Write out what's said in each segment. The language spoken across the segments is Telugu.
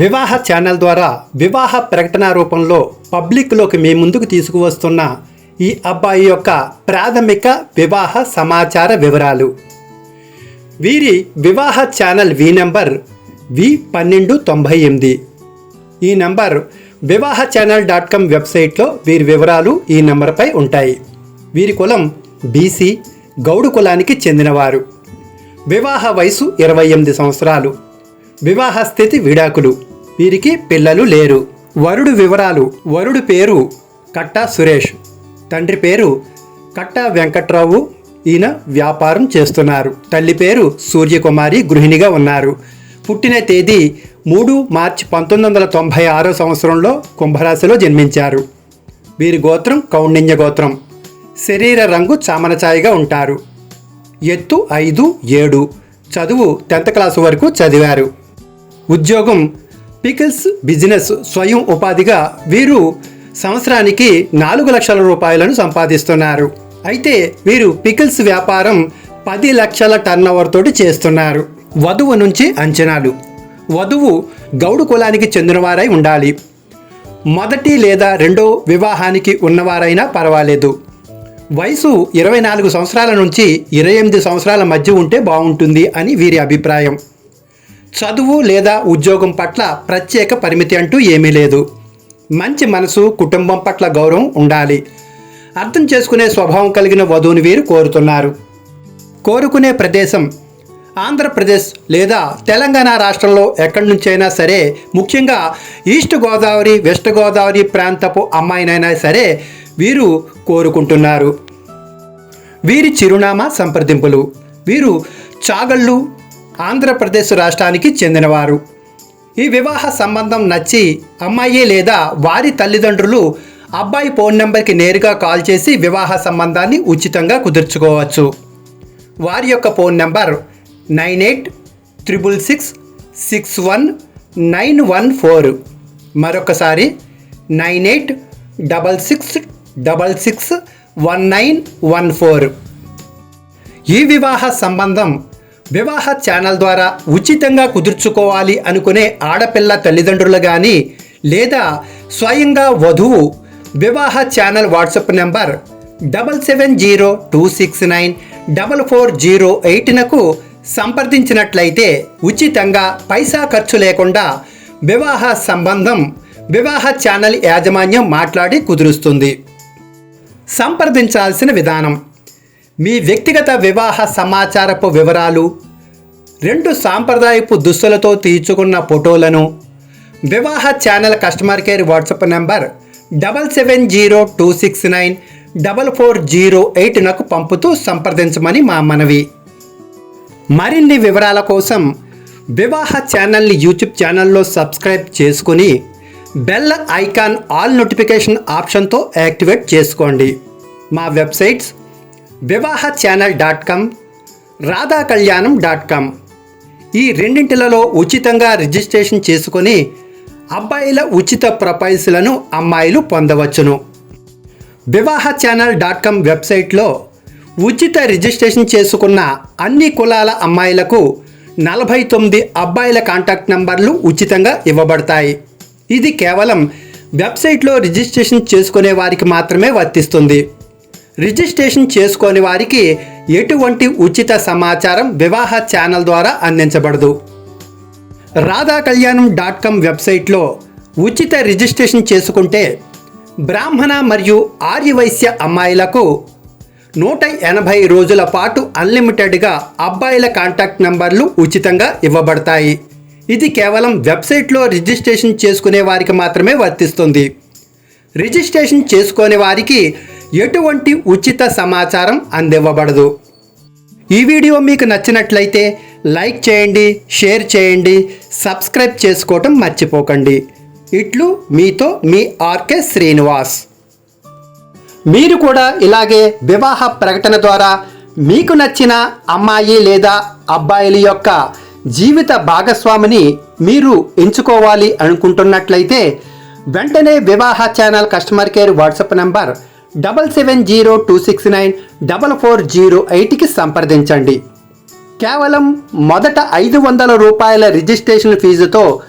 వివాహ ఛానల్ ద్వారా వివాహ ప్రకటన రూపంలో పబ్లిక్లోకి మీ ముందుకు తీసుకువస్తున్న ఈ అబ్బాయి యొక్క ప్రాథమిక వివాహ సమాచార వివరాలు. వీరి వివాహ ఛానల్ వి నెంబర్ వి పన్నెండు తొంభై ఎనిమిది. ఈ నెంబర్ వివాహ ఛానల్ డాట్ కామ్ వెబ్సైట్లో వీరి వివరాలు ఈ నెంబర్పై ఉంటాయి. వీరి కులం బీసీ గౌడు కులానికి చెందినవారు. వివాహ వయసు ఇరవై ఎనిమిది సంవత్సరాలు. వివాహ స్థితి విడాకులు. వీరికి పిల్లలు లేరు. వరుడు వివరాలు. వరుడు పేరు కట్టా సురేష్. తండ్రి పేరు కట్టా వెంకట్రావు. ఈయన వ్యాపారం చేస్తున్నారు. తల్లి పేరు సూర్యకుమారి గృహిణిగా ఉన్నారు. పుట్టిన తేదీ మూడు మార్చి పంతొమ్మిది వందల తొంభై ఆరో సంవత్సరంలో కుంభరాశిలో జన్మించారు. వీరి గోత్రం కౌండిన్య గోత్రం. శరీర రంగు చామనచాయిగా ఉంటారు. ఎత్తు ఐదు ఏడు. చదువు టెన్త్ క్లాస్ వరకు చదివారు. ఉద్యోగం పికిల్స్ బిజినెస్ స్వయం ఉపాధిగా వీరు సంవత్సరానికి నాలుగు లక్షల రూపాయలను సంపాదిస్తున్నారు. అయితే వీరు పికిల్స్ వ్యాపారం పది లక్షల టర్నోవర్ తోటి చేస్తున్నారు. వధువు నుంచి అంచనాలు. వధువు గౌడు కులానికి చెందినవారై ఉండాలి. మొదటి లేదా రెండో వివాహానికి ఉన్నవారైనా పర్వాలేదు. వయసు ఇరవై నాలుగు సంవత్సరాల నుంచి ఇరవై ఎనిమిది సంవత్సరాల మధ్య ఉంటే బాగుంటుంది అని వీరి అభిప్రాయం. చదువు లేదా ఉద్యోగం పట్ల ప్రత్యేక పరిమితి అంటూ ఏమీ లేదు. మంచి మనసు కుటుంబం పట్ల గౌరవం ఉండాలి. అర్థం చేసుకునే స్వభావం కలిగిన వధువుని వీరు కోరుతున్నారు. కోరుకునే ప్రదేశం ఆంధ్రప్రదేశ్ లేదా తెలంగాణ రాష్ట్రంలో ఎక్కడి నుంచైనా సరే ముఖ్యంగా ఈస్ట్ గోదావరి వెస్ట్ గోదావరి ప్రాంతపు అమ్మాయినైనా సరే వీరు కోరుకుంటున్నారు. వీరి చిరునామా సంప్రదింపులు. వీరు చాగళ్ళు ఆంధ్రప్రదేశ్ రాష్ట్రానికి చెందినవారు. ఈ వివాహ సంబంధం నచ్చి అమ్మాయి లేదా వారి తల్లిదండ్రులు అబ్బాయి ఫోన్ నెంబర్కి నేరుగా కాల్ చేసి వివాహ సంబంధాన్ని ఉచితంగా కుదుర్చుకోవచ్చు. వారి యొక్క phone number nine eight triple six six one nine one four. మరొకసారి nine eight double six double six one nine one four. ఈ వివాహ సంబంధం వివాహ ఛానల్ ద్వారా ఉచితంగా కుదుర్చుకోవాలి అనుకునే ఆడపిల్ల తల్లిదండ్రులు కానీ లేదా స్వయంగా వధువు Vivaha channel WhatsApp number double seven zero two six nine double four zero ఎయిట్నకు సంప్రదించినట్లయితే ఉచితంగా పైసా ఖర్చు లేకుండా వివాహ సంబంధం వివాహ ఛానల్ యాజమాన్యం మాట్లాడి కుదురుస్తుంది. సంప్రదించాల్సిన విధానం. మీ వ్యక్తిగత వివాహ సమాచారపు వివరాలు రెండు సాంప్రదాయపు దుస్తులతో తీర్చుకున్న ఫోటోలను Vivaha channel customer care WhatsApp number double seven zero two six nine double four zero eight నాకు పంపుతూ సంప్రదించమని మా మనవి. మరిన్ని వివరాల కోసం వివాహ ఛానల్ని యూట్యూబ్ ఛానల్లో సబ్స్క్రైబ్ చేసుకుని బెల్ ఐకాన్ ఆల్ నోటిఫికేషన్ ఆప్షన్తో యాక్టివేట్ చేసుకోండి. మా వెబ్సైట్స్ వివాహ ఛానల్ డాట్ కామ్ రాధా కళ్యాణం డాట్ కామ్. ఈ రెండింటిలలో ఉచితంగా రిజిస్ట్రేషన్ చేసుకొని అబ్బాయిల ఉచిత ప్రొఫైల్స్లను అమ్మాయిలు పొందవచ్చును. వివాహ ఛానల్ డాట్ కామ్ వెబ్సైట్లో ఉచిత రిజిస్ట్రేషన్ చేసుకున్న అన్ని కులాల అమ్మాయిలకు నలభై తొమ్మిది అబ్బాయిల కాంటాక్ట్ నంబర్లు ఉచితంగా ఇవ్వబడతాయి. ఇది కేవలం వెబ్సైట్లో రిజిస్ట్రేషన్ చేసుకునే వారికి మాత్రమే వర్తిస్తుంది. రిజిస్ట్రేషన్ చేసుకోని వారికి ఎటువంటి ఉచిత సమాచారం వివాహ ఛానల్ ద్వారా అందించబడదు. రాధా కళ్యాణం డాట్ కామ్ వెబ్సైట్లో ఉచిత రిజిస్ట్రేషన్ చేసుకుంటే బ్రాహ్మణ మరియు ఆర్యవైశ్య అమ్మాయిలకు నూట ఎనభై రోజుల పాటు అన్లిమిటెడ్గా అబ్బాయిల కాంటాక్ట్ నంబర్లు ఉచితంగా ఇవ్వబడతాయి. ఇది కేవలం వెబ్సైట్లో రిజిస్ట్రేషన్ చేసుకునే వారికి మాత్రమే వర్తిస్తుంది. రిజిస్ట్రేషన్ చేసుకునే వారికి ఎటువంటి ఉచిత సమాచారం అందివ్వబడదు. ఈ వీడియో మీకు నచ్చినట్లయితే లైక్ చేయండి షేర్ చేయండి సబ్స్క్రైబ్ చేసుకోవటం మర్చిపోకండి. ఇట్లు మీతో మీ ఆర్కే శ్రీనివాస్. మీరు కూడా ఇలాగే వివాహ ప్రకటన ద్వారా మీకు నచ్చిన అమ్మాయి లేదా అబ్బాయిల యొక్క జీవిత భాగస్వామిని మీరు ఎంచుకోవాలి అనుకుంటున్నట్లయితే వెంటనే Vivaha channel customer care WhatsApp number double seven zero two six nine double four zero ఎయిట్కి సంప్రదించండి. కేవలం మొదట ఐదు వందల రూపాయల రిజిస్ట్రేషన్ ఫీజుతో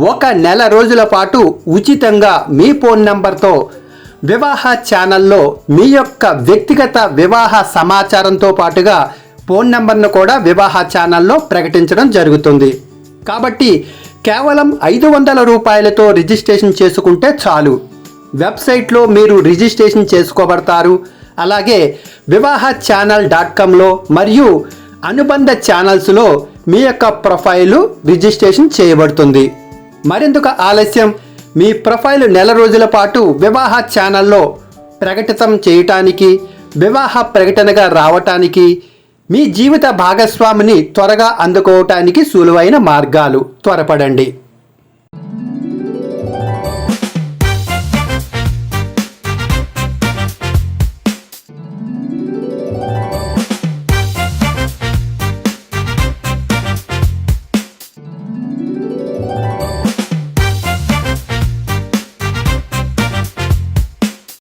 ఒక నెల రోజుల పాటు ఉచితంగా మీ ఫోన్ నంబర్తో వివాహ ఛానల్లో మీ యొక్క వ్యక్తిగత వివాహ సమాచారంతో పాటుగా ఫోన్ నంబర్ను కూడా వివాహ ఛానల్లో ప్రకటించడం జరుగుతుంది. కాబట్టి కేవలం ఐదు వందల రూపాయలతో రిజిస్ట్రేషన్ చేసుకుంటే చాలు. వెబ్సైట్లో మీరు రిజిస్ట్రేషన్ చేసుకోబడతారు. అలాగే వివాహ ఛానల్ డాట్ కామ్లో మరియు అనుబంధ ఛానల్స్లో మీ యొక్క ప్రొఫైలు రిజిస్ట్రేషన్ చేయబడుతుంది. మరెందుకు ఆలస్యం? మీ ప్రొఫైల్ నెల రోజుల పాటు వివాహ ఛానల్లో ప్రకటితం చేయటానికి వివాహ ప్రకటనగా రావటానికి మీ జీవిత భాగస్వామిని త్వరగా అందుకోవటానికి సులువైన మార్గాలు త్వరపడండి.